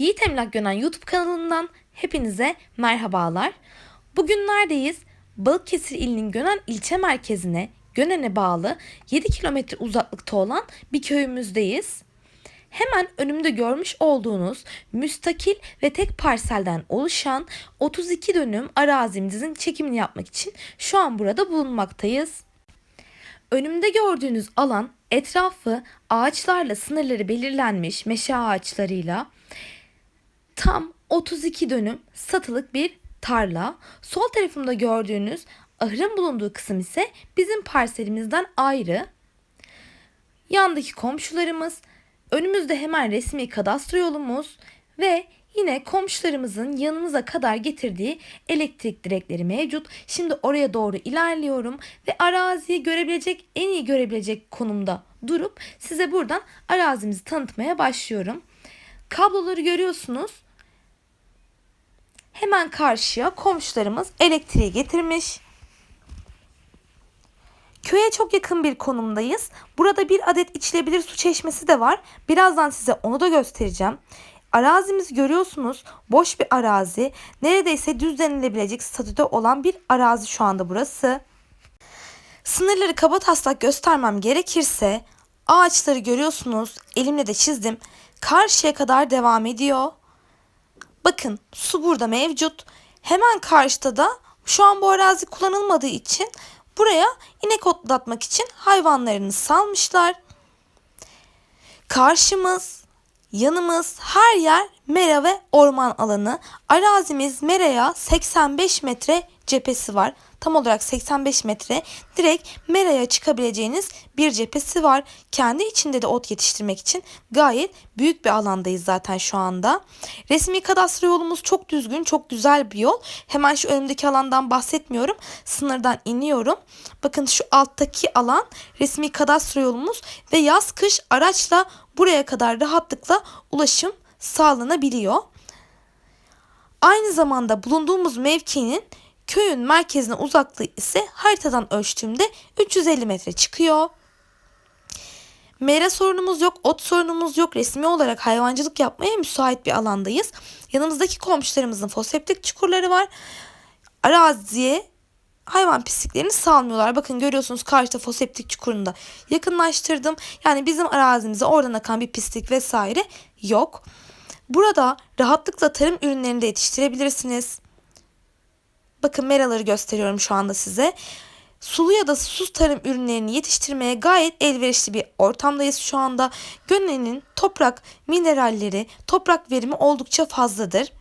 Emlak Gönen YouTube kanalından hepinize merhabalar. Bugün neredeyiz? Balıkesir ilinin Gönen ilçe merkezine, Gönen'e bağlı 7 kilometre uzaklıkta olan bir köyümüzdeyiz. Hemen önümde görmüş olduğunuz müstakil ve tek parselden oluşan 32 dönüm arazimizin çekimini yapmak için şu an burada bulunmaktayız. Önümde gördüğünüz alan etrafı ağaçlarla sınırları belirlenmiş meşe ağaçlarıyla tam 32 dönüm satılık bir tarla. Sol tarafımda gördüğünüz ahırın bulunduğu kısım ise bizim parselimizden ayrı. Yandaki komşularımız, önümüzde hemen resmi kadastro yolumuz ve yine komşularımızın yanımıza kadar getirdiği elektrik direkleri mevcut. Şimdi oraya doğru ilerliyorum ve araziyi görebilecek, en iyi görebilecek konumda durup size buradan arazimizi tanıtmaya başlıyorum. Kabloları görüyorsunuz. Hemen karşıya komşularımız elektriği getirmiş. Köye çok yakın bir konumdayız. Burada bir adet içilebilir su çeşmesi de var. Birazdan size onu da göstereceğim. Arazimizi görüyorsunuz. Boş bir arazi. Neredeyse düz denilebilecek statüde olan bir arazi şu anda burası. Sınırları kaba taslak göstermem gerekirse ağaçları görüyorsunuz. Elimle de çizdim. Karşıya kadar devam ediyor. Bakın su burada mevcut. Hemen karşıda da şu an bu arazi kullanılmadığı için buraya inek otlatmak için hayvanlarını salmışlar. Karşımız, yanımız her yer mera ve orman alanı. Arazimiz meraya 85 metre cephesi var. Tam olarak 85 metre direkt meraya çıkabileceğiniz bir cephesi var. Kendi içinde de ot yetiştirmek için gayet büyük bir alandayız zaten şu anda. Resmi kadastro yolumuz çok düzgün, çok güzel bir yol. Hemen şu önümdeki alandan bahsetmiyorum. Sınırdan iniyorum. Bakın şu alttaki alan resmi kadastro yolumuz ve yaz kış araçla buraya kadar rahatlıkla ulaşım sağlanabiliyor. Aynı zamanda bulunduğumuz mevkinin köyün merkezine uzaklığı ise haritadan ölçtüğümde 350 metre çıkıyor. Mera sorunumuz yok, ot sorunumuz yok. Resmi olarak hayvancılık yapmaya müsait bir alandayız. Yanımızdaki komşularımızın foseptik çukurları var. Araziye hayvan pisliklerini salmıyorlar. Bakın görüyorsunuz karşıda foseptik çukurunda yakınlaştırdım. Yani bizim arazimize oradan akan bir pislik vesaire yok. Burada rahatlıkla tarım ürünlerini de yetiştirebilirsiniz. Bakın meraları gösteriyorum şu anda size. Sulu ya da susuz tarım ürünlerini yetiştirmeye gayet elverişli bir ortamdayız şu anda. Gönen'in toprak mineralleri, toprak verimi oldukça fazladır.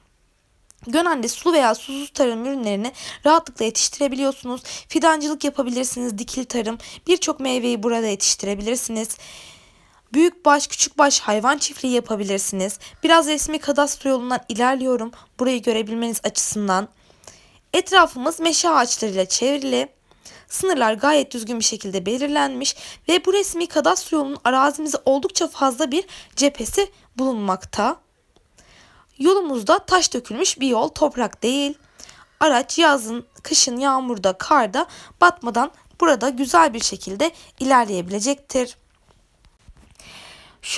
Gönen'de sulu veya susuz tarım ürünlerini rahatlıkla yetiştirebiliyorsunuz. Fidancılık yapabilirsiniz, dikil tarım, birçok meyveyi burada yetiştirebilirsiniz. Büyük baş, küçük baş hayvan çiftliği yapabilirsiniz. Biraz resmi kadastro yolundan ilerliyorum burayı görebilmeniz açısından. Etrafımız meşe ağaçlarıyla çevrili. Sınırlar gayet düzgün bir şekilde belirlenmiş ve bu resmi kadastro yolunun arazimize oldukça fazla bir cephesi bulunmakta. Yolumuzda taş dökülmüş bir yol, toprak değil. Araç yazın, kışın, yağmurda, karda batmadan burada güzel bir şekilde ilerleyebilecektir.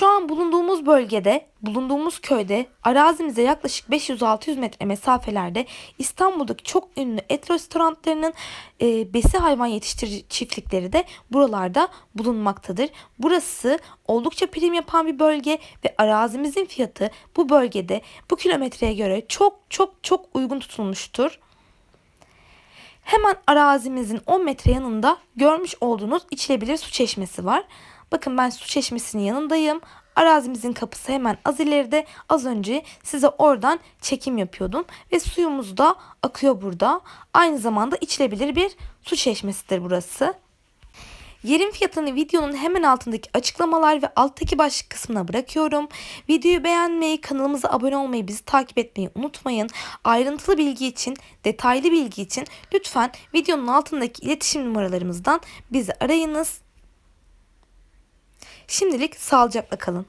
Şu an bulunduğumuz bölgede, bulunduğumuz köyde arazimize yaklaşık 500-600 metre mesafelerde İstanbul'daki çok ünlü et restoranlarının e, besi hayvan yetiştirici çiftlikleri de buralarda bulunmaktadır. Burası oldukça prim yapan bir bölge ve arazimizin fiyatı bu bölgede bu kilometreye göre çok çok çok uygun tutulmuştur. Hemen arazimizin 10 metre yanında görmüş olduğunuz içilebilir su çeşmesi var. Bakın ben su çeşmesinin yanındayım. Arazimizin kapısı hemen az ileride. Az önce size oradan çekim yapıyordum. Ve suyumuz da akıyor burada. Aynı zamanda içilebilir bir su çeşmesidir burası. Yerin fiyatını videonun hemen altındaki açıklamalar ve alttaki başlık kısmına bırakıyorum. Videoyu beğenmeyi, kanalımıza abone olmayı, bizi takip etmeyi unutmayın. Ayrıntılı bilgi için, detaylı bilgi için lütfen videonun altındaki iletişim numaralarımızdan bizi arayınız. Şimdilik sağlıcakla kalın.